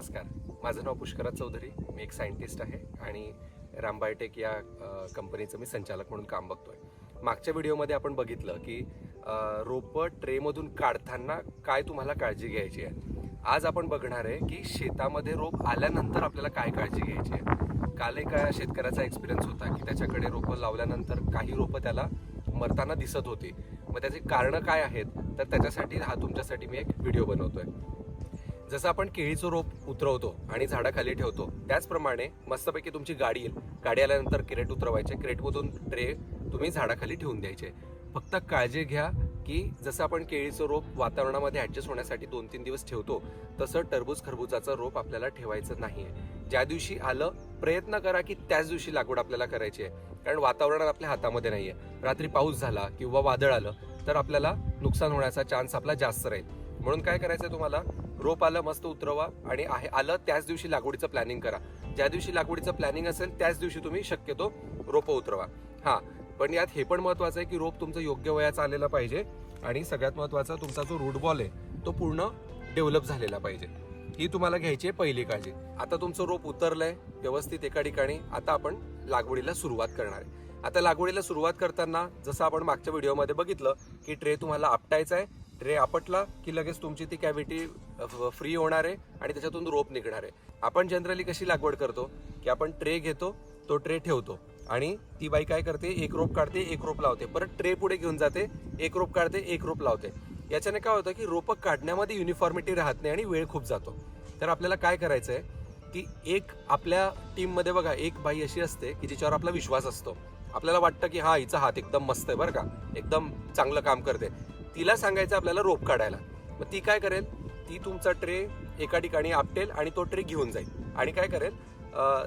नमस्कार. माझं नाव पुष्कराज चौधरी. मी एक सायंटिस्ट आहे आणि रामबायोटेक या कंपनीचं मी संचालक म्हणून काम बघतोय. मागच्या व्हिडिओमध्ये आपण बघितलं की रोपं ट्रेमधून काढताना काय तुम्हाला काळजी घ्यायची आहे? आज आपण बघणार आहे की शेतामध्ये रोप आल्यानंतर आपल्याला काय काळजी घ्यायची आहे? काल एका शेतकऱ्याचा एक्सपिरियन्स होता की त्याच्याकडे रोपं लावल्यानंतर काही रोपं त्याला मरताना दिसत होती. मग त्याची कारणं काय आहेत? तर त्याच्यासाठी हा तुमच्यासाठी मी एक व्हिडिओ बनवतोय. जसं आपण केळीचं रोप उतरवतो आणि झाडाखाली ठेवतो त्याचप्रमाणे मस्तपैकी तुमची गाडी येईल. गाडी आल्यानंतर क्रेट उतरवायचे. क्रेटमधून ट्रे तुम्ही झाडाखाली ठेवून द्यायचे. फक्त काळजी घ्या की जसं आपण केळीचं रोप वातावरणामध्ये ॲडजस्ट होण्यासाठी दोन तीन दिवस ठेवतो तसं टरबूज खरबुजाचं रोप आपल्याला ठेवायचं नाही आहे ज्या दिवशी आलं प्रयत्न करा की त्याच दिवशी लागवड आपल्याला करायची आहे. कारण वातावरण आपल्या हातामध्ये नाही आहे रात्री पाऊस झाला किंवा वादळ आलं तर आपल्याला नुकसान होण्याचा चान्स आपला जास्त राहील. म्हणून काय करायचं तुम्हाला? रोप आलं मस्त उतरवा आणि आहे आलं त्याच दिवशी लागवडीचं प्लॅनिंग करा. ज्या दिवशी लागवडीचं प्लॅनिंग असेल त्याच दिवशी तुम्ही शक्यतो रोपं उतरवा. हा पण यात हे पण महत्वाचं आहे की रोप तुमचं योग्य वयाचा आलेला पाहिजे आणि सगळ्यात महत्त्वाचा तुमचा जो रूट बॉल आहे तो पूर्ण डेव्हलप झालेला पाहिजे. ही तुम्हाला घ्यायची आहे पहिली काळजी. आता तुमचं रोप उतरलंय व्यवस्थित एका ठिकाणी आता आपण लागवडीला सुरुवात करणार आहे. आता लागवडीला सुरुवात करताना जसं आपण मागच्या व्हिडिओमध्ये बघितलं की ट्रे तुम्हाला आपटायचा आहे ट्रे आपटला की लगेच तुमची ती कॅव्हिटी फ्री होणार आहे आणि त्याच्यातून रोप निघणार आहे. आपण जनरली कशी लागवड करतो? की आपण ट्रे घेतो तो ट्रे ठेवतो आणि ती बाई काय करते? एक रोप काढते एक रोप लावते. परत ट्रे पुढे घेऊन जाते एक रोप काढते एक रोप लावते. याच्याने काय होतं की रोपं काढण्यामध्ये युनिफॉर्मिटी राहत नाही आणि वेळ खूप जातो. तर आपल्याला काय करायचं आहे की एक आपल्या टीममध्ये बघा एक बाई अशी असते की जिच्यावर आपला विश्वास असतो. आपल्याला वाटतं की हा हिचा हात एकदम मस्त आहे बरं का. एकदम चांगलं काम करते. तिला सांगायचं आपल्याला रोप काढायला. मग ती काय करेल? ती तुमचा ट्रे एका ठिकाणी आपटेल आणि तो ट्रे घेऊन जाईल. आणि काय करेल?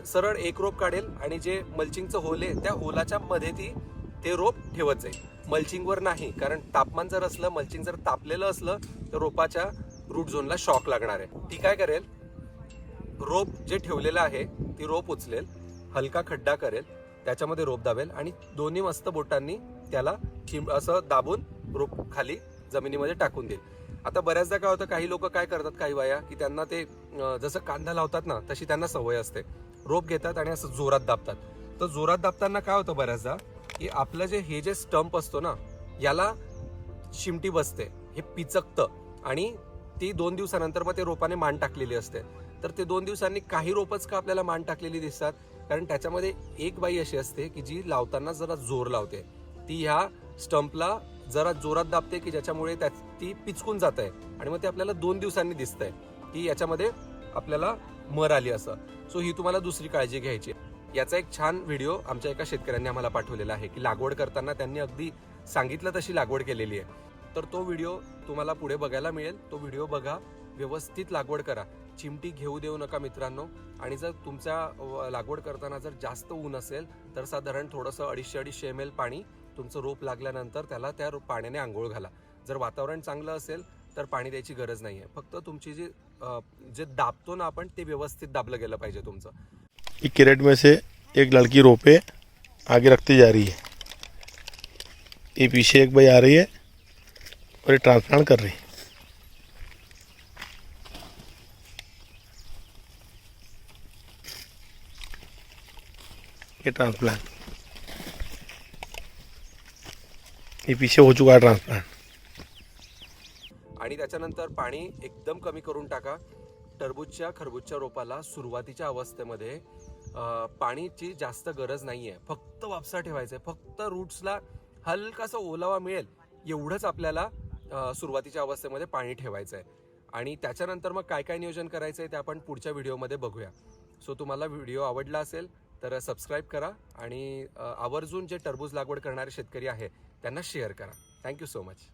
सरळ एक रोप काढेल आणि जे मल्चिंगचं होल आहे त्या होलाच्या मध्ये ती ते रोप ठेवत जाईल. मल्चिंगवर नाही कारण तापमान जर असलं मल्चिंग जर तापलेलं असलं तर रोपाच्या रूट झोनला शॉक लागणार आहे. ती काय करेल? रोप जे ठेवलेलं आहे ती रोप उचलेल हलका खड्डा करेल त्याच्यामध्ये रोप दाबेल आणि दोन्ही मस्त बोटांनी त्याला चिम असं दाबून रोप खाली जमिनीमध्ये टाकून देईल. आता बऱ्याचदा काय होतं काही लोक काय करतात काही बाया की त्यांना ते जसं कांदा लावतात ना तशी त्यांना सवय असते. रोप घेतात आणि असं जोरात दाबतात. तर जोरात दाबताना काय होतं बऱ्याचदा की आपलं जे हे जे स्टंप असतो ना याला शिमटी बसते हे पिचकतं आणि ती दोन दिवसानंतर मग ते रोपाने मान टाकलेली असते. तर ते दोन दिवसांनी काही रोपच का आपल्याला मान टाकलेली दिसतात? कारण त्याच्यामध्ये एक बाई अशी असते की जी लावताना जरा जोर लावते. ती ह्या स्टंपला जरा जोरात दाबते की ज्याच्यामुळे त्या ती पिचकून जात आहे आणि मग ते आपल्याला दोन दिवसांनी दिसतंय की याच्यामध्ये आपल्याला मर आली असं. सो ही तुम्हाला दुसरी काळजी घ्यायची आहे. याचा एक छान व्हिडिओ आमच्या एका शेतकऱ्यांनी आम्हाला पाठवलेला आहे की लागवड करताना त्यांनी अगदी सांगितलं तशी लागवड केलेली आहे. तर तो व्हिडिओ तुम्हाला पुढे बघायला मिळेल. तो व्हिडिओ बघा व्यवस्थित लागवड करा. चिमटी घेऊ देऊ नका मित्रांनो. आणि जर तुमच्या लागवड करताना जर जास्त ऊन असेल तर साधारण थोडंसं अडीचशे अडीचशे एम एल पाणी तुमचं रोप लागल्यानंतर त्याला त्या पाण्याने आंघोळ घाला. जर वातावरण चांगलं असेल तर पाणी द्यायची गरज नाही आहे फक्त तुमची जी जे दाबतो ना आपण ते व्यवस्थित दाबलं गेलं पाहिजे तुमचं. एक कैरेट में से एक लड़की रोपे आगे रखती जा रही है. ये पीछे एक भाई आ रही है और ये ट्रांसप्लांट कर रही है. ये ट्रांसप्लांट। ये पीछे हो चुका ट्रान्सप्लांट आणि त्याच्यानंतर पाणी एकदम कमी करून टाका. टरबूजच्या खरबूजच्या रोपाला सुरुवातीच्या अवस्थेमध्ये पाणीची जास्त गरज नाही आहे फक्त वापसा ठेवायचा आहे फक्त रूट्सला हलकासा ओलावा मिळेल एवढंच आपल्याला सुरुवातीच्या अवस्थेमध्ये पाणी ठेवायचं आहे आणि त्याच्यानंतर मग काय काय नियोजन करायचं आहे ते आपण पुढच्या व्हिडिओमध्ये बघूया. सो तुम्हाला व्हिडिओ आवडला असेल तर सबस्क्राईब करा आणि आवर्जून जे टरबूज लागवड करणारे शेतकरी आहे त्यांना शेअर करा. Thank you so much